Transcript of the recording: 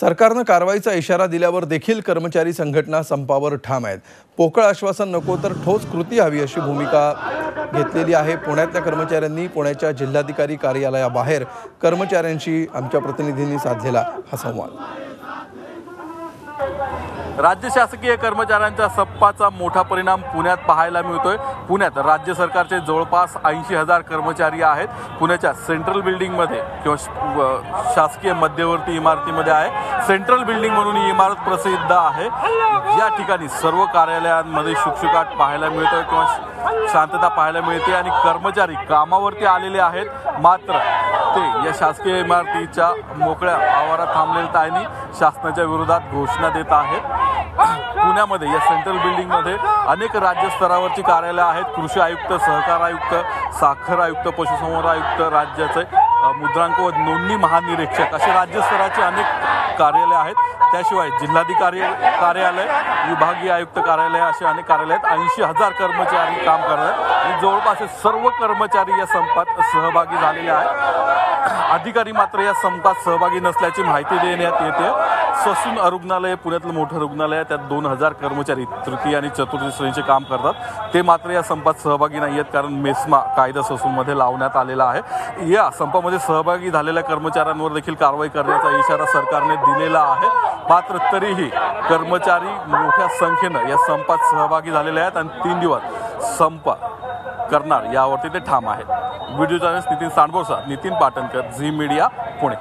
सरकारनं कारवाईचा इशारा दिल्यावर देखील कर्मचारी संघटना संपावर ठाम आहेत. पोकळ आश्वासन नको तर ठोस कृती हवी अशी भूमिका घेतलेली आहे. पुण्यातल्या कर्मचाऱ्यांनी पुण्याच्या जिल्हाधिकारी कार्यालयाबाहेर कर्मचाऱ्यांशी आमच्या प्रतिनिधींनी साधलेला हा संवाद. राज्य शासकीय कर्मचाऱ्यांच्या संपाचा मोठा परिणाम पुण्यात पाहायला मिळतोय. पुण्यात राज्य सरकारचे जवळपास ऐंशी हजार कर्मचारी आहेत. पुण्याच्या सेंट्रल बिल्डिंगमध्ये किंवा शासकीय मध्यवर्ती इमारतीमध्ये आहे. सेंट्रल बिल्डिंग म्हणून ही इमारत प्रसिद्ध आहे. या ठिकाणी सर्व कार्यालयांमध्ये शुकशुकाट पाहायला मिळतोय किंवा शांतता पाहायला मिळते आणि कर्मचारी कामावरती आलेले आहेत. मात्र ते या शासकीय इमारतीच्या मोकळ्या आवारात थांबलेल्या आणि शासनाच्या विरोधात घोषणा देत आहेत. पुण्यामध्ये या सेंट्रल बिल्डिंगमध्ये अनेक राज्य स्तरावरची कार्यालय आहेत. कृषी आयुक्त सहकार आयुक्त साखर आयुक्त पशुसंवर्धन आयुक्त राज्याचे मुद्रांक व नोंदणी महानिरीक्षक असे राज्य स्तराचे अनेक कार्यालय आहेत. त्याशिवाय जिल्हाधिकारी कार्यालय विभागीय आयुक्त कार्यालय असे अनेक कार्यालय आहेत. ऐंशी हजार कर्मचारी काम करत आणि जवळपास सर्व कर्मचारी या संपात सहभागी झालेले आहेत. अधिकारी मात्र या संपात सहभागी नसल्याची माहिती देण्यात येते. ससून रुग्णालय पुण्यातलं मोठं रुग्णालय आहे. त्यात दोन हजार कर्मचारी तृतीय आणि चतुर्थी श्रेणीचे काम करतात. ते मात्र या संपात सहभागी नाही आहेत कारण मेस्मा कायदा ससूनमध्ये लावण्यात आलेला आहे. या संपामध्ये सहभागी झालेल्या कर्मचाऱ्यांवर देखील कारवाई करण्याचा इशारा सरकारने दिलेला आहे. मात्र तरीही कर्मचारी मोठ्या संख्येनं या संपात सहभागी झालेले आहेत आणि तीन दिवस संप करणार यावरती ते ठाम आहेत. Video journalist Nitin Sandborsa Nitin Patankar Zee media Pune.